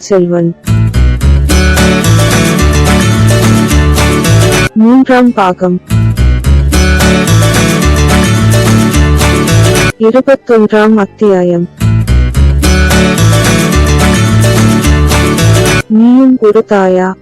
பொன்னியின் செல்வன். மூன்றாம் பாகம். இருபத்தொன்றாம் அத்தியாயம். நீயும் ஒரு தாயா?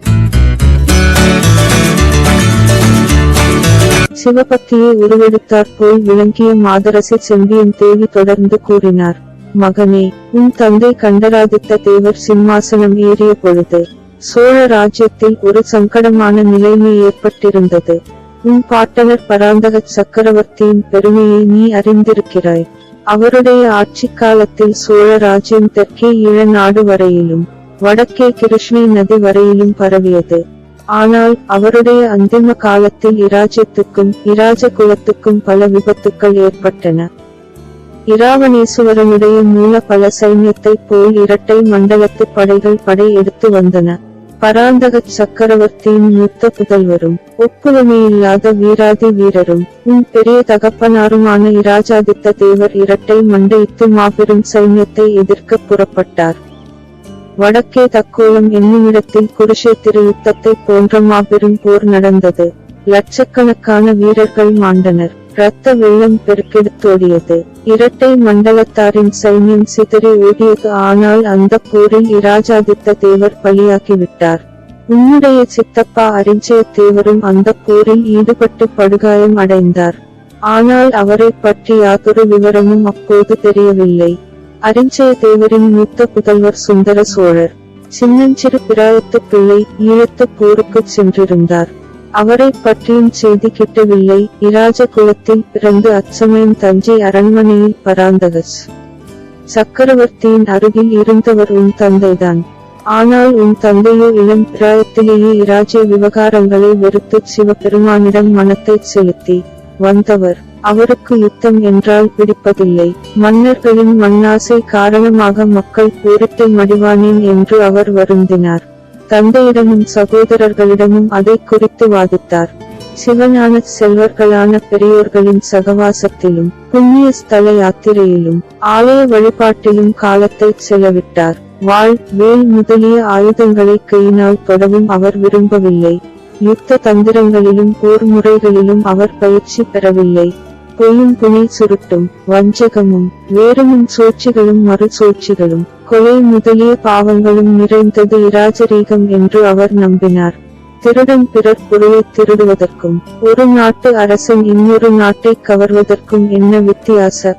சிவபக்தியை உருவெடுத்தாற்போல் விளங்கிய மாதரசி செம்பியன் தேவி தொடர்ந்து கூறினார். மகனே உன் தந்தை கண்டராதித்த தேவர் சிம்மாசனம் ஏறிய பொழுது சோழ ராஜ்யத்தில் ஒரு சங்கடமான நிலைமை ஏற்பட்டிருந்தது. உன் பாட்டனர் பராந்தக சக்கரவர்த்தியின் பெருமையை நீ அறிந்திருக்கிறாய். அவருடைய ஆட்சிக் காலத்தில் சோழ ராஜ்யம் தெற்கே ஈழநாடு வரையிலும் வடக்கே கிருஷ்ணை நதி வரையிலும் பரவியது. ஆனால் அவருடைய அந்திம காலத்தில் இராஜ்யத்துக்கும் இராஜ குலத்துக்கும் பல விபத்துக்கள் ஏற்பட்டன. இராவணேசுவரனுடைய மூல பல சைன்யத்தைப் போல் இரட்டை மண்டலத்து படைகள் படை எடுத்து வந்தன. பராந்தக சக்கரவர்த்தியின் மூத்த புதல்வரும் ஒப்புதமையில்லாத வீராதி வீரரும் உன் பெரிய தகப்பனாருமான இராஜாதித்த தேவர் இரட்டை மண்டையிட்டு மாபெரும் சைன்யத்தை எதிர்க்க புறப்பட்டார். வடக்கே தக்கோலம் என்னுமிடத்தில் குருஷேத்திர யுத்தத்தை போன்ற மாபெரும் போர் நடந்தது. லட்சக்கணக்கான வீரர்கள் மாண்டனர். இரத்த வெள்ளம் பெருக்கெடுத்தோடியது இரட்டை மண்டலத்தாரின் சைன்யம் சிதறி ஓடியது. ஆனால் அந்த போரில் இராஜாதித்த தேவர் பலியாகிவிட்டார். உன்னுடைய சித்தப்பா அரிஞ்சய தேவரும் அந்த போரில் ஈடுபட்டு படுகாயம் அடைந்தார். ஆனால் அவரை பற்றி யாதொரு விவரமும் அப்போது தெரியவில்லை. அரிஞ்சய தேவரின் மூத்த புதல்வர் சுந்தர சோழர் சின்னஞ்சிறு பிராயத்து பிள்ளை ஈழத்து போருக்கு சென்றிருந்தார். அவரை பற்றியும் செய்தி கிட்டவில்லை. இராஜ குலத்தில் பிறந்து அச்சமயம் தஞ்சை அரண்மனையில் பராந்தகஸ் சக்கரவர்த்தியின் அருகில் இருந்தவர் உன் தந்தைதான். ஆனால் உன் தந்தையோ இளம் பிராயத்திலேயே இராஜ்ய விவகாரங்களை வெறுத்து சிவபெருமானிடம் மனத்தை செலுத்தி வந்தவர். அவருக்கு யுத்தம் என்றால் பிடிப்பதில்லை. மன்னர்களின் மண்ணாசை காரணமாக மக்கள் போரிட்டு மடிவானேன் என்று அவர் வருந்தினார். தந்தையிடமும் சகோதரர்களிடமும் அதை குறித்து வாதித்தார் சிவஞான செல்வர்களான பெரியோர்களின் சகவாசத்திலும் புண்ணிய ஸ்தல யாத்திரையிலும் ஆலய வழிபாட்டிலும் காலத்தை செலவிட்டார். வாழ் வேல் முதலிய ஆயுதங்களை கையினால் தொடவும் அவர் விரும்பவில்லை. யுத்த தந்திரங்களிலும் போர் முறைகளிலும் அவர் பயிற்சி பெறவில்லை. பொய்யும் புனை சுருட்டும் வஞ்சகமும் வேறுமும் சூழ்ச்சிகளும் மறு சூழ்ச்சிகளும் கொலை முதலிய பாவங்களும் நிறைந்தது இராஜரீகம் என்று அவர் நம்பினார். திருடன் பிறர் பொருளை திருடுவதற்கும் ஒரு நாட்டு அரசன் இன்னொரு நாட்டை கவர்வதற்கும் என்ன வித்தியாச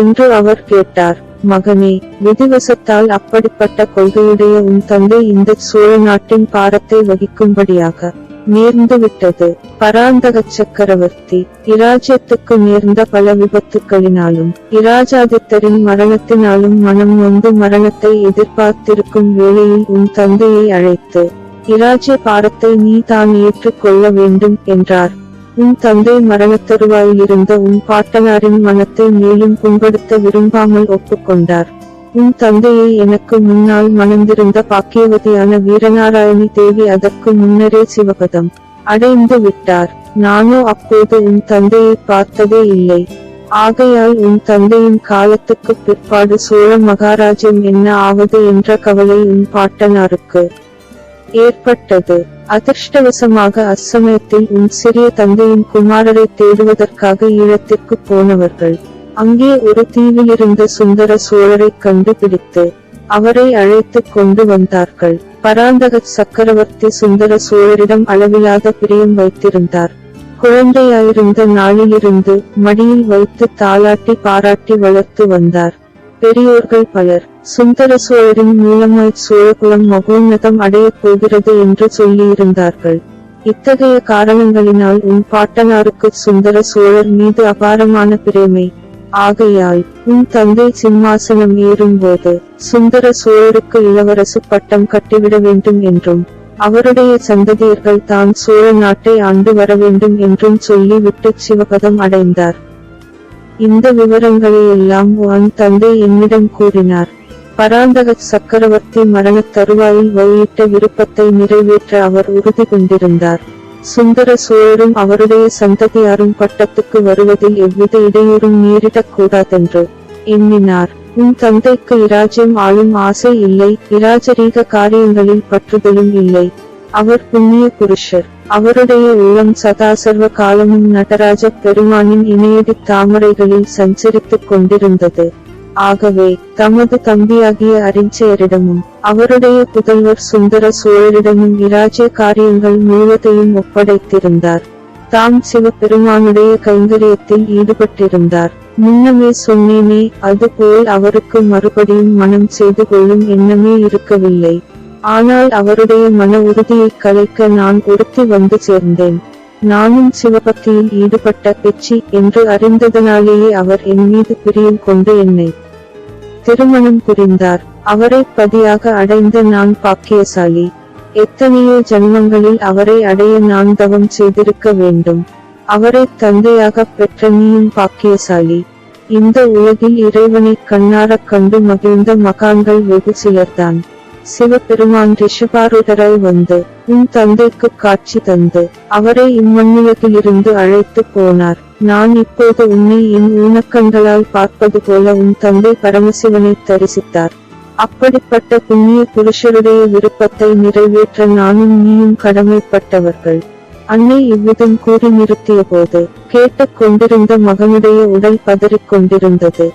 என்று அவர் கேட்டார். மகனே விதிவசத்தால் அப்படிப்பட்ட கொள்கையுடைய உன் தந்தை இந்த சோழ நாட்டின் பாரத்தை வகிக்கும்படியாக நேர்ந்துவிட்டது. பராந்தக சக்கரவர்த்தி இராஜ்யத்துக்கு நேர்ந்த பல விபத்துக்களினாலும் இராஜாதித்தரின் மரணத்தினாலும் மனம் நொந்து மரணத்தை எதிர்பார்த்திருக்கும் வேளையில் உன் தந்தையை அழைத்து இராஜ்ய பாரத்தை நீ தான் ஏற்றுக்கொள்ள வேண்டும் என்றார். உன் தந்தை மரணத்தருவாயிலிருந்த உன் பாட்டனாரின் மனத்தை மேலும் புண்படுத்த விரும்பாமல் ஒப்புக்கொண்டார். உன் தந்தையை எனக்கு முன்னால் மணந்திருந்த பாக்கியவதியான வீரநாராயணி தேவி அதற்கு முன்னரே சிவபதம் அடைந்து விட்டார். நானோ அப்போது உன் தந்தையை பார்த்ததே இல்லை. ஆகையால் உன் தந்தையின் காலத்துக்கு பிற்பாடு சோழ மகாராஜ்யம் என்ன ஆவது என்ற கவலை உன் பாட்டனாருக்கு ஏற்பட்டது. அதிர்ஷ்டவசமாக அச்சமயத்தில் உன் சிறிய தந்தையின் குமாரரை தேடுவதற்காக ஈழத்திற்கு போனவர்கள் அங்கே ஒரு தீவிலிருந்த சுந்தர சோழரை கண்டுபிடித்து அவரை அழைத்துக் கொண்டு வந்தார்கள். பராந்தக சக்கரவர்த்தி சுந்தர சோழரிடம் அளவிலாத பிரியம் வைத்திருந்தார். குழந்தையாயிருந்த நாளிலிருந்து மடியில் வைத்து தாளாட்டி பாராட்டி வளர்த்து வந்தார். பெரியோர்கள் பலர் சுந்தர சோழரின் மூலமாய் சோழகுலம் மகோன்னதம் அடையப் போகிறது என்று சொல்லியிருந்தார்கள். இத்தகைய காரணங்களினால் உன் பாட்டனாருக்கு சுந்தர சோழர் மீது அபாரமான பிரேமை ஆகையால் உன் தந்தை சிம்மாசனம் ஏறும்போது சுந்தர சோழருக்கு இளவரசு பட்டம் கட்டிவிட வேண்டும் என்றும் அவருடைய சந்ததியர்கள் தான் சோழ நாட்டை ஆண்டு வர வேண்டும் என்றும் சொல்லி விட்டு சிவபதம் அடைந்தார். இந்த விவரங்களை எல்லாம் உன் தந்தை என்னிடம் கூறினார். பராந்தக சக்கரவர்த்தி மரணத் தருவாயில் வெளியிட்ட விருப்பத்தை நிறைவேற்ற அவர் உறுதி கொண்டிருந்தார். சுந்தர சோழரும் அவருடைய சந்ததியாரும் பட்டத்துக்கு வருவதில் எவ்வித இடையூறும் நேரிடக் கூடாதென்று எண்ணினார். உன் தந்தைக்கு இராஜ்யம் ஆளும் ஆசை இல்லை இராஜரீக காரியங்களில் பற்றுதலும் இல்லை. அவர் புண்ணிய புருஷர். அவருடைய உள்ளம் சதாசர்வ காலமும் நடராஜ பெருமானின் இணையடி தாமரைகளில் சஞ்சரித்துக் கொண்டிருந்தது. ஆகவே தமது தம்பியாகிய அறிஞ்சயரிடமும் அவருடைய புதல்வர் சுந்தர சோழரிடமும் இராஜ்ய காரியங்கள் முழுவதையும் ஒப்படைத்திருந்தார். தாம் சிவபெருமானுடைய கைங்கரியத்தில் ஈடுபட்டிருந்தார். முன்னமே சொன்னேனே அதுபோல் அவருக்கு மறுபடியும் மனம் செய்து கொள்ளும் எண்ணமே இருக்கவில்லை. ஆனால் அவருடைய மன உறுதியை கலைக்க நான் ஒருத்தி வந்து சேர்ந்தேன். நானும் சிவபக்தியில் ஈடுபட்ட பெச்சி என்று அறிந்ததனாலேயே அவர் என் மீது பிரியம் கொண்டு என்னை திருமணம் புரிந்தார். அவரை பதியாக அடைந்த நான் பாக்கியசாலி. எத்தனையோ ஜன்மங்களில் அவரை அடைய நான் தவம் செய்திருக்க வேண்டும். அவரை தந்தையாக பெற்ற நீயும் பாக்கியசாலி. இந்த உலகில் இறைவனை கண்ணாரக் கண்டு மகிழ்ந்த மகான்கள் வெகு சிலர்தான். சிவபெருமான் ரிஷபாருடராய் வந்து உன் தந்தைக்கு காட்சி தந்து அவரை இம்மண்ணுலகிலிருந்து அழைத்து போனார். நான் இப்போது உன்னை என் ஊனக்கண்களால் பார்ப்பது போல உன் தந்தை பரமசிவனை தரிசித்தார். அப்படிப்பட்ட புண்ணிய புருஷருடைய விருப்பத்தை நிறைவேற்ற நானும் நீயும் கடமைப்பட்டவர்கள். அன்னை இவ்விதம் கூறி நிறுத்திய போது கேட்டுக் கொண்டிருந்த மகனுடைய உடல் பதறிக் கொண்டிருந்தது.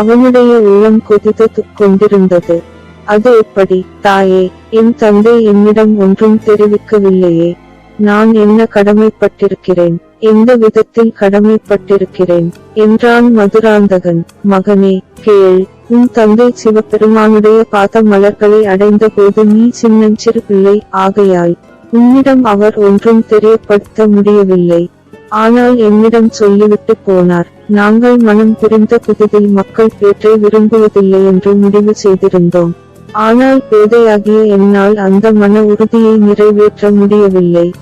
அவனுடைய உள்ளம் கொதித்து கொண்டிருந்தது. அது எப்படி? தாயே என் தந்தை என்னிடம் ஒன்றும் தெரிவிக்கவில்லையே. நான் என்ன கடமைப்பட்டிருக்கிறேன்? எந்த விதத்தில் கடமைப்பட்டிருக்கிறேன்? என்றான் மதுராந்தகன். மகனே கேள். உன் தந்தை சிவபெருமானுடைய பாத மலர்களை அடைந்த போது நீ சின்னஞ்சிறு பிள்ளை ஆகையால் உன்னிடம் அவர் ஒன்றும் தெரியப்படுத்த முடியவில்லை. ஆனால் என்னிடம் சொல்லிவிட்டு போனார். நாங்கள் மனம் புரிந்த புதிதில் மக்கள் பேற்றை விரும்புவதில்லை என்று முடிவு செய்திருந்தோம். ஆனால் பேதையாகிய என்னால் அந்த மன உறுதியை நிறைவேற்ற முடியவில்லை.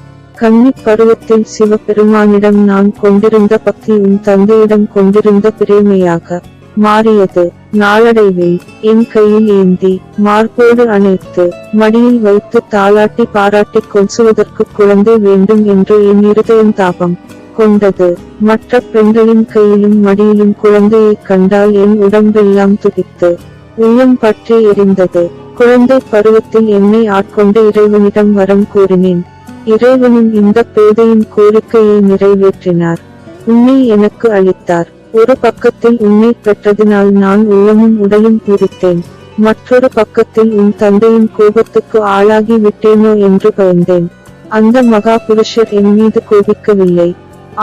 கன்னிப் பருவத்தில் சிவபெருமானிடம் நான் கொண்டிருந்த பக்தி உன் தந்தையிடம் கொண்டிருந்த பிரேமையாக மாறியது. நாளடைவில் என் கையில் ஏந்தி மார்போடு அணைத்து மடியில் வைத்து தாளாட்டி பாராட்டிக் கொசுவதற்கு குழந்தை வேண்டும் என்று என் இருதயம் தாபம் கொண்டது. மற்ற பெண்களின் கையிலும் மடியிலும் குழந்தையைக் கண்டால் என் உடம்பெல்லாம் துடித்து உள்ளம் பற்றி எரிந்தது குழந்தை பருவத்தில் என்னை ஆட்கொண்டு இறைவனிடம் வரம் கூறினேன். இறைவனும் இந்த பேதையின் கோரிக்கையை நிறைவேற்றினார். உன்னை எனக்கு அளித்தார். ஒரு பக்கத்தில் உன்னை பெற்றதினால் நான் உள்ளமும் உடலும் பூரித்தேன். மற்றொரு பக்கத்தில் உன் தந்தையின் கோபத்துக்கு ஆளாகி விட்டேனோ என்று பயந்தேன். அந்த மகா புருஷர் என் மீது கோபிக்கவில்லை.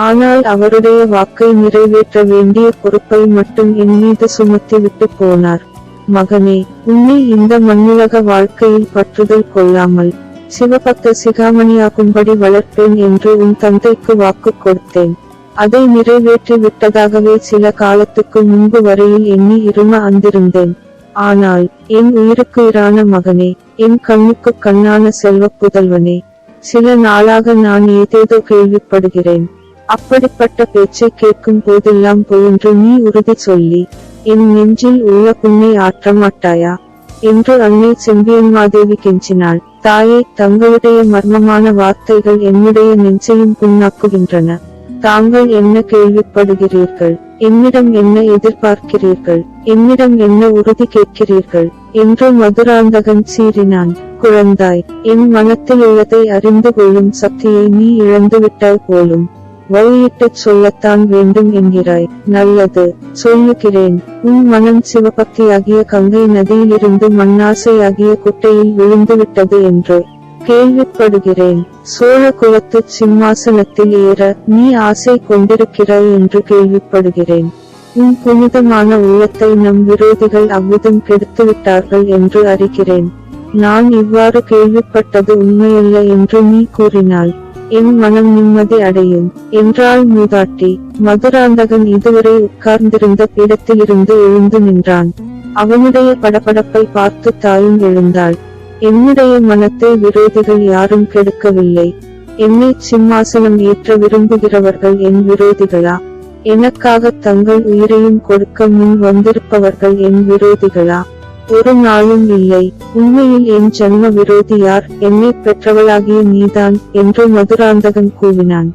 ஆனால் அவருடைய வாக்கை நிறைவேற்ற வேண்டிய பொறுப்பை மட்டும் என் மீது சுமத்தி விட்டு போனார். மகனே உன்னை இந்த மண்ணுலக வாழ்க்கையில் பற்றுதல் கொள்ளாமல் சிவபக்த சிகாமணியாகும்படி வளர்ப்பேன் என்று உன் தந்தைக்கு வாக்கு கொடுத்தேன். அதை நிறைவேற்றி விட்டதாகவே சில காலத்துக்கு முன்பு வரையில் எண்ணி இரும அந்திருந்தேன். ஆனால் என் உயிருக்கு இரான மகனே என் கண்ணுக்கு கண்ணான செல்வப் புதல்வனே சில நாளாக நான் ஏதேதோ கேள்விப்படுகிறேன். அப்படிப்பட்ட பேச்சை கேட்கும் போதெல்லாம் போயின்று நீ உறுதி சொல்லி என் நெஞ்சில் உள்ள புண்ணை ஆற்ற மாட்டாயா? என்று அன்னை செம்பியன்மாதேவி கெஞ்சினாள். தாயே தங்களுடைய மர்மமான வார்த்தைகள் என்னுடைய நெஞ்சையும் புண்ணாக்குகின்றன. தாங்கள் என்ன கேள்விப்படுகிறீர்கள்? என்னிடம் என்ன எதிர்பார்க்கிறீர்கள்? என்னிடம் என்ன உறுதி கேட்கிறீர்கள்? என்று மதுராந்தகன் சீறினான். குழந்தாய் என் மனத்தில் உள்ளதை அறிந்து கொள்ளும் சக்தியை நீ இழந்துவிட்டாய் போலும். வழியிட்டுச் சொல்லத்தான் வேண்டும் என்கிறாய். நல்லது சொல்லுகிறேன். உன் மனம் சிவபக்தியாகிய கங்கை நதியிலிருந்து மண்ணாசையாகிய குட்டையில் விழுந்துவிட்டது என்று கேள்விப்படுகிறேன். சோழ குலத்து சிம்மாசனத்தில் ஏற நீ ஆசை கொண்டிருக்கிறாய் என்று கேள்விப்படுகிறேன். உன் புனிதமான உள்ளத்தை நம் விரோதிகள் அவ்விதம் கெடுத்துவிட்டார்கள் என்று அறிகிறேன். நான் இவ்வாறு கேள்விப்பட்டது உண்மையல்ல என்று நீ கூறினாள் என் மனம் நிம்மதி அடையும். என்றாள் மூதாட்டி. மதுராந்தகன் இதுவரை உட்கார்ந்திருந்த பீடத்திலிருந்து எழுந்து நின்றான். அவனுடைய படபடப்பை பார்த்து தாயும் எழுந்தாள். என்னுடைய மனத்தை விரோதிகள் யாரும் கெடுக்கவில்லை. என்னை சிம்மாசனம் ஏற்ற விரும்புகிறவர்கள் என் விரோதிகளா? எனக்காக தங்கள் உயிரையும் கொடுக்க முன் வந்திருப்பவர்கள் என் விரோதிகளா? ஒரு நாளும் இல்லை. உண்மையில் என் ஜன்ம விரோதி யார்? என்னை பெற்றவளாகிய நீதான் என்று மதுராந்தகன் கூவினான்.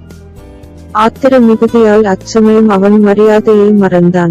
ஆத்திர மிகுதியால் அச்சமயம் அவன் மரியாதையை மறந்தான்.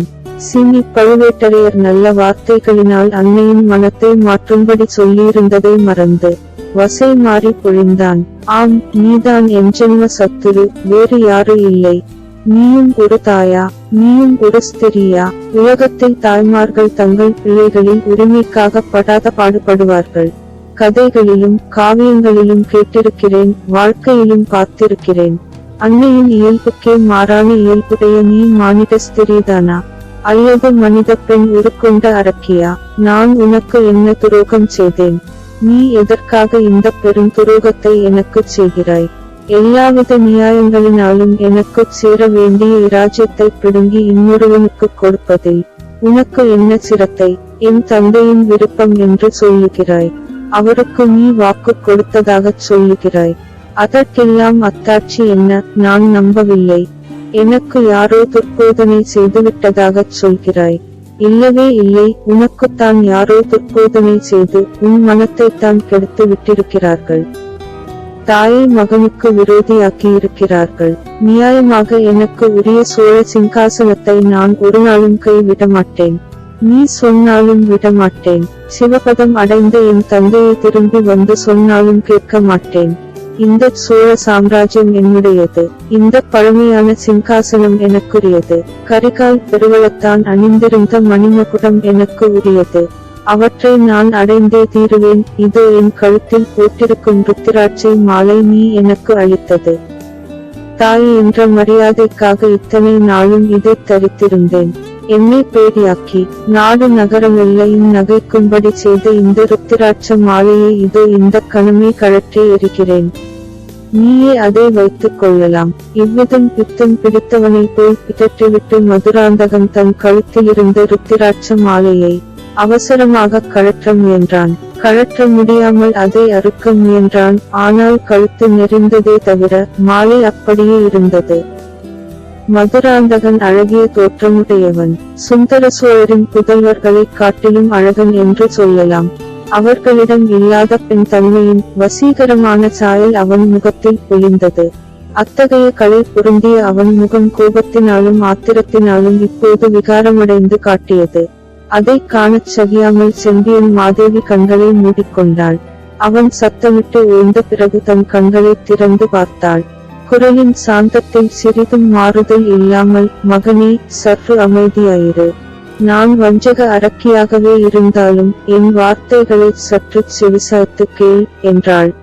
சினி பழுவேட்டரையர் நல்ல வார்த்தைகளினால் அன்னையின் மனத்தை மாற்றும்படி சொல்லியிருந்ததை மறந்து வசை மாறி பொழிந்தான். ஆம் நீதான் என் ஜென்ம சத்துரு வேறு யாரு இல்லை. நீயும் ஒரு தாயா நீயும் ஒரு ஸ்திரியா. உலகத்தில் தாய்மார்கள் தங்கள் பிள்ளைகளின் உரிமைக்காக படாத பாடுபடுவார்கள். கதைகளிலும் காவியங்களிலும் கேட்டிருக்கிறேன் வாழ்க்கையிலும் பார்த்திருக்கிறேன் அன்னையின் இயல்புக்கே மாறான இயல்புடைய நீ மானிட ஸ்திரீதானா? அல்லது மனித பெண் உருக்கொண்ட அரக்கியா? நான் உனக்கு என்ன துரோகம் செய்தேன்? நீ எதற்காக இந்த பெரும் துரோகத்தை எனக்குச் செய்கிறாய்? எல்லாவித நியாயங்களினாலும் எனக்குச் சேர வேண்டிய இராஜ்யத்தை பிடுங்கி இன்னொருவனுக்குக் கொடுப்பதில் உனக்கு என்ன சிரத்தை? என் தந்தையின் விருப்பம் என்று சொல்லுகிறாய். அவருக்கு நீ வாக்கு கொடுத்ததாகச் சொல்லுகிறாய். அதற்கெல்லாம் அத்தாட்சி என்ன? நான் நம்பவில்லை. எனக்கு யாரோ துர்போதனை செய்துவிட்டதாகச் சொல்கிறாய். இல்லவே இல்லை. உனக்குத்தான் யாரோ துர்போதனை செய்து உன் மனத்தைத்தான் கெடுத்து விட்டிருக்கிறார்கள். தாயை மகனுக்கு விரோதியாக்கி இருக்கிறார்கள் நியாயமாக எனக்கு உரிய சோழ சிங்காசனத்தை நான் ஒரு நாளும் கைவிட மாட்டேன் நீ சொன்னாலும் விடமாட்டேன். சிவபதம் அடைந்த என் தந்தையை திரும்பி வந்து சொன்னாலும் கேட்க மாட்டேன் இந்த சோழ சாம்ராஜ்யம் என்னுடையது. இந்த பழமையான சிங்காசனம் எனக்குரியது. கரிகால் பெருவளத்தான் அணிந்திருந்த மணிமகுடம் எனக்கு உரியது. அவற்றை நான் அடைந்தே தீருவேன். இதோ என் கழுத்தில் போட்டிருக்கும் ருத்திராட்சை மாலை நீ எனக்கு அளித்தது. தாய் என்ற மரியாதைக்காக இத்தனை நாளும் இதை தரித்திருந்தேன். என்னை பேடியாக்கி நாடு நகரமெல்லாம் நகைக்கும்படி செய்த இந்த ருத்திராட்ச மாலையை இதோ இந்த கணமே கழற்றி எரிகிறேன் நீயே அதை வைத்துக் கொள்ளலாம். இவ்விதம் பித்தம் பிடித்தவனை போல் பிதற்றிவிட்டு மதுராந்தகன் தன் கழுத்திலிருந்த ருத்திராட்ச மாலையை அவசரமாக கழற்ற முயன்றான். கழற்ற முடியாமல் அதை அறுக்க முயன்றான். ஆனால் கழுத்து நெறிந்ததே தவிர மாலை அப்படியே இருந்தது. மதுராந்தகன் அழகிய தோற்றமுடையவன். சுந்தர சோழரின் புதல்வர்களைக் காட்டிலும் அழகன் என்று சொல்லலாம். அவர்களிடம் இல்லாத பெண் தன்மையின் வசீகரமான சாயல் அவன் முகத்தில் பொழிந்தது அத்தகைய கலை பொருந்திய அவன் முகம் கோபத்தினாலும் ஆத்திரத்தினாலும் இப்போது விகாரமடைந்து காட்டியது. அதைக் காணச் சகியாமல் செம்பியன் மாதேவி கண்களை மூடிக்கொண்டாள். அவன் சத்தமிட்டு ஓய்ந்த பிறகு தன் கண்களை திறந்து பார்த்தாள். குரலின் சாந்தத்தில் சிறிதும் மாறுதல் இல்லாமல் மகனே சற்று அமைதியாயிரு. நான் வஞ்சக அரக்கியாகவே இருந்தாலும் என் வார்த்தைகளை சற்று செவிசாய்த்து கேள் என்றாள்.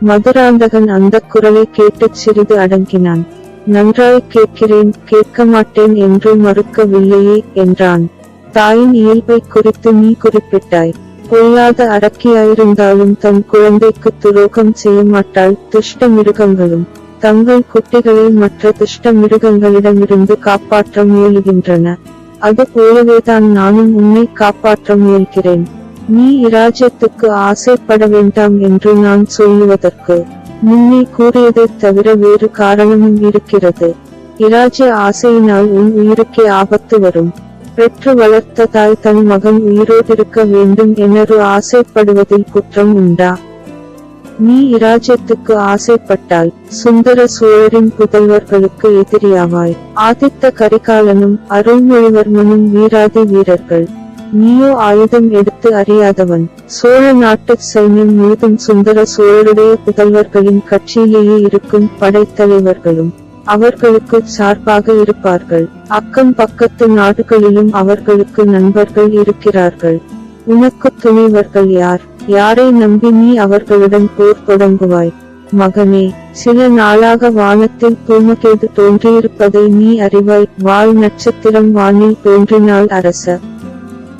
மதுராந்தகன் அந்த குரலை கேட்டுச் சிறிது அடங்கினான். நன்றாய் கேட்கிறேன் கேட்க மாட்டேன் என்று மறுக்கவில்லையே என்றான். தாயின் இயல்பை குறித்து நீ குறிப்பிட்டாய். பொல்லாத அடக்கியாயிருந்தாலும் தன் குழந்தைக்கு துரோகம் செய்ய மாட்டாள் துஷ்ட மிருகங்களும். தங்கள் குட்டிகளை மற்ற துஷ்ட மிருகங்களிடமிருந்து காப்பாற்ற முயலுகின்றன. அது போலவேதான் நானும் உன்னை காப்பாற்ற முயல்கிறேன். நீ இராஜ்யத்துக்கு ஆசைப்பட வேண்டாம் என்று நான் சொல்லுவதற்கு. முன்னே கூறியதைத் தவிர வேறு காரணமும் இருக்கிறது. இராஜ்ய ஆசையினால் உன் உயிருக்கே ஆபத்து வரும். பெற்று வளர்த்த தாய் தன் மகன் உயிரோடிருக்க வேண்டும் எனறு ஆசைப்படுவதில் குற்றம் உண்டா? நீ இராஜ்யத்துக்கு ஆசைப்பட்டால் சுந்தர சோழரின் புதல்வர்களுக்கு எதிரியாவாய். ஆதித்த கரிகாலனும் அருள்மொழிவர்மனும் வீராதி வீரர்கள். நீயோ ஆயுதம் எடுத்து அறியாதவன். சோழ நாட்டு சைன்யம் முழுதும் சுந்தர சோழருடைய புதல்வர்களின் கட்சியிலேயே இருக்கும் படைத்தலைவர்களும். அவர்களுக்கு சார்பாக இருப்பார்கள். அக்கம் பக்கத்து நாடுகளிலும் அவர்களுக்கு நண்பர்கள் இருக்கிறார்கள். உனக்கு துணைவர்கள் யார்? யாரை நம்பி நீ அவர்களுடன் போர் தொடங்குவாய்? மகனே சில நாளாக வானத்தில் தூமகேது தோன்றியிருப்பதை நீ அறிவாய். வால் நட்சத்திரம் வானில் தோன்றினால் அரச.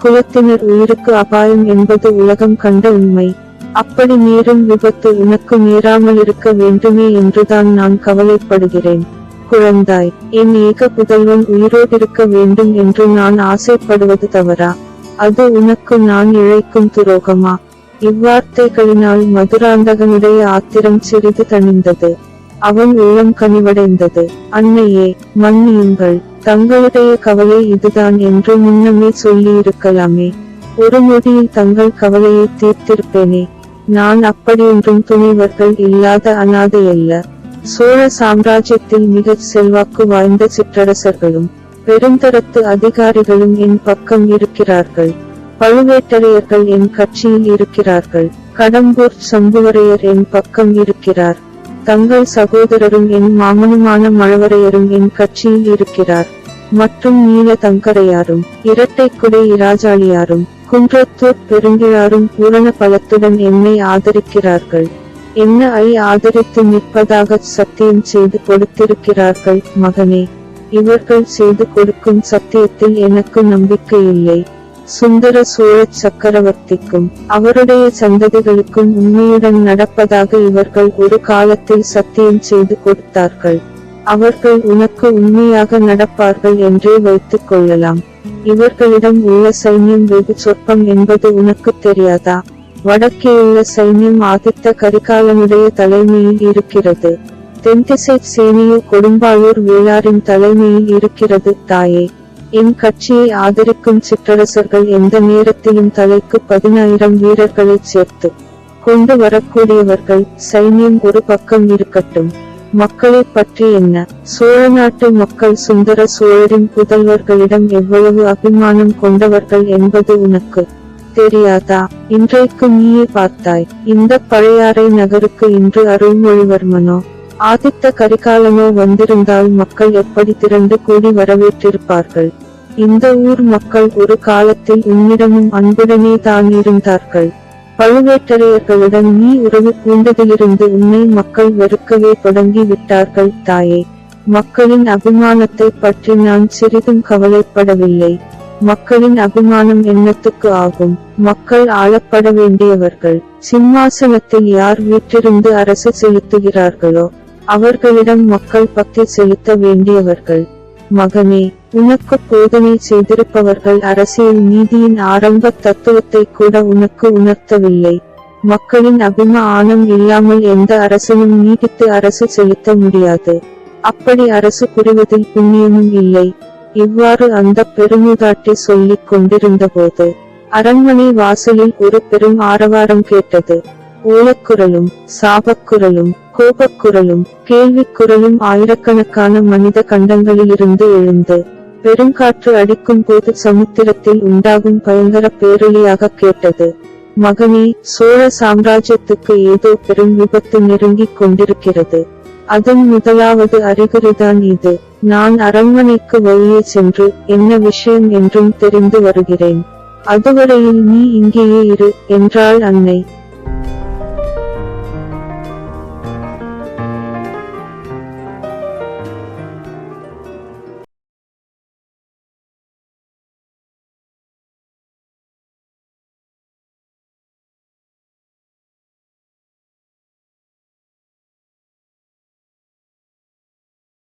குலத்தினர் உயிருக்கு அபாயம் என்பது உலகம் கண்ட உண்மை. அப்படி நேரும் விபத்து உனக்கு நேராமல் இருக்க வேண்டுமே என்றுதான் நான் கவலைப்படுகிறேன். குழந்தாய் என் ஏக புதல்வன் உயிரோடிருக்க வேண்டும் என்று நான் ஆசைப்படுவது தவறா? அது உனக்கு நான் இழைக்கும் துரோகமா? இவ்வார்த்தைகளினால் மதுராந்தகனுடைய ஆத்திரம் சிறிது தணிந்தது. அவன் உள்ளம் கனிவடைந்தது. அன்னையே மன்னியுங்கள். தங்களுடைய கவலை இதுதான் என்று முன்னமே சொல்லியிருக்கலாமே. ஒரு நொடியில் தங்கள் கவலையை தீர்த்திருப்பேனே. நான் அப்படியொன்றும் துணைவர்கள் இல்லாத அனாதையல்ல சோழ சாம்ராஜ்யத்தில் மிகச் செல்வாக்கு வாய்ந்த சிற்றரசர்களும் பெருந்தரத்து அதிகாரிகளும் என் பக்கம் இருக்கிறார்கள். பழுவேட்டரையர்கள் என் கட்சியில் இருக்கிறார்கள். கடம்பூர் சம்புவரையர் என் பக்கம் இருக்கிறார். தங்கள் சகோதரரும் என் மாமனுமான மழவரையரும் என் கட்சியில் இருக்கிறார். மற்றும் நீல தங்கரையாரும் இரட்டை குடை இராஜாளியாரும் குன்றத்தூர் பெருங்கிழாரும் பூரண பலத்துடன் என்னை ஆதரிக்கிறார்கள். என்ன ஐ ஆதரித்து நிற்பதாக சத்தியம் செய்து கொடுத்திருக்கிறார்கள் மகனே. இவர்கள் செய்து கொடுக்கும் சத்தியத்தில் எனக்கு நம்பிக்கை இல்லை. சுந்தர சோழ சக்கரவர்த்திக்கும் அவருடைய சந்ததிகளுக்கும் உண்மையுடன் நடப்பதாக இவர்கள் ஒரு காலத்தில் சத்தியம் செய்து கொடுத்தார்கள். அவர்கள் உனக்கு உண்மையாக நடப்பார்கள் என்றே வைத்துக் கொள்ளலாம். இவர்களிடம் உள்ள சைன்யம் வெகு சொற்பம் என்பது உனக்கு தெரியாதா? வடக்கேயுள்ள சைன்யம் ஆதித்த கரிகாலனுடைய தலைமையில் இருக்கிறது. தென்திசை சேனையோ கொடும்பாளூர் வேளாரின் தலைமையில் இருக்கிறது தாயே. என் கட்சியை ஆதரிக்கும் சிற்றரசர்கள் எந்த நேரத்திலும் தலைக்கு பதினாயிரம் வீரர்களை சேர்த்து கொண்டு வரக்கூடியவர்கள் சைன்யம் ஒரு பக்கம் இருக்கட்டும். மக்களை பற்றி என்ன? சோழ நாட்டு மக்கள் சுந்தர சோழரின் புதல்வர்களிடம் எவ்வளவு அபிமானம் கொண்டவர்கள் என்பது உனக்கு தெரியாதா? இன்றைக்கு நீயே பார்த்தாய் இந்த பழையாறை நகருக்கு இன்று அருள்மொழிவர்மனோ? ஆதித்த கரிகாலனோ வந்திருந்தால் மக்கள் எப்படி திரண்டு கூடி வரவேற்றிருப்பார்கள்? இந்த ஊர் மக்கள் ஒரு காலத்தில் உன்னிடமும் அன்புடனே தான் இருந்தார்கள். பழுவேட்டரையர்களுடன் நீ உறவு பூண்டதிலிருந்து உன்னை மக்கள் வெறுக்கவே தொடங்கி விட்டார்கள் தாயே. மக்களின் அபிமானத்தை பற்றி நான் சிறிதும் கவலைப்படவில்லை. மக்களின் அபிமானம் என்னத்துக்கு ஆகும்? மக்கள் ஆளப்பட வேண்டியவர்கள். சிம்மாசனத்தில் யார் வீற்றிருந்து அரசு செலுத்துகிறார்களோ அவர்களிடம் மக்கள் பக்தி செலுத்த வேண்டியவர்கள். மகனே உனக்கு போதனை செய்திருப்பவர்கள் அரசியல் நீதியின் ஆரம்ப தத்துவத்தை கூட உனக்கு உணர்த்தவில்லை. மக்களின் அபிமானம் இல்லாமல் எந்த அரசனும் நீடித்து அரசு செலுத்த முடியாது. அப்படி அரசு புரிவதில் புண்ணியமும் இல்லை. இவ்வாறு அந்த பெருமுதாட்டி சொல்லிக் கொண்டிருந்தபோது அரண்மனை வாசலில் ஒரு பெரும் ஆரவாரம் கேட்டது. ஓலக்குரலும் சாபக்குரலும் கோபக்குரலும் கேள்விக்குரலும் ஆயிரக்கணக்கான மனித கண்டங்களிலிருந்து எழுந்து பெருங்காற்று அடிக்கும் போது சமுத்திரத்தில் உண்டாகும் பயங்கர பேரொலியாக கேட்டது. மகனே சோழ சாம்ராஜ்யத்துக்கு ஏதோ பெரும் விபத்து நெருங்கிக் கொண்டிருக்கிறது. அதன் முதலாவது அறிகுறிதான் இது. நான் அரண்மனைக்கு வழியே சென்று என்ன விஷயம் என்றும் தெரிந்து வருகிறேன். அதுவரையில் நீ இங்கேயே இரு என்றாள் அன்னை.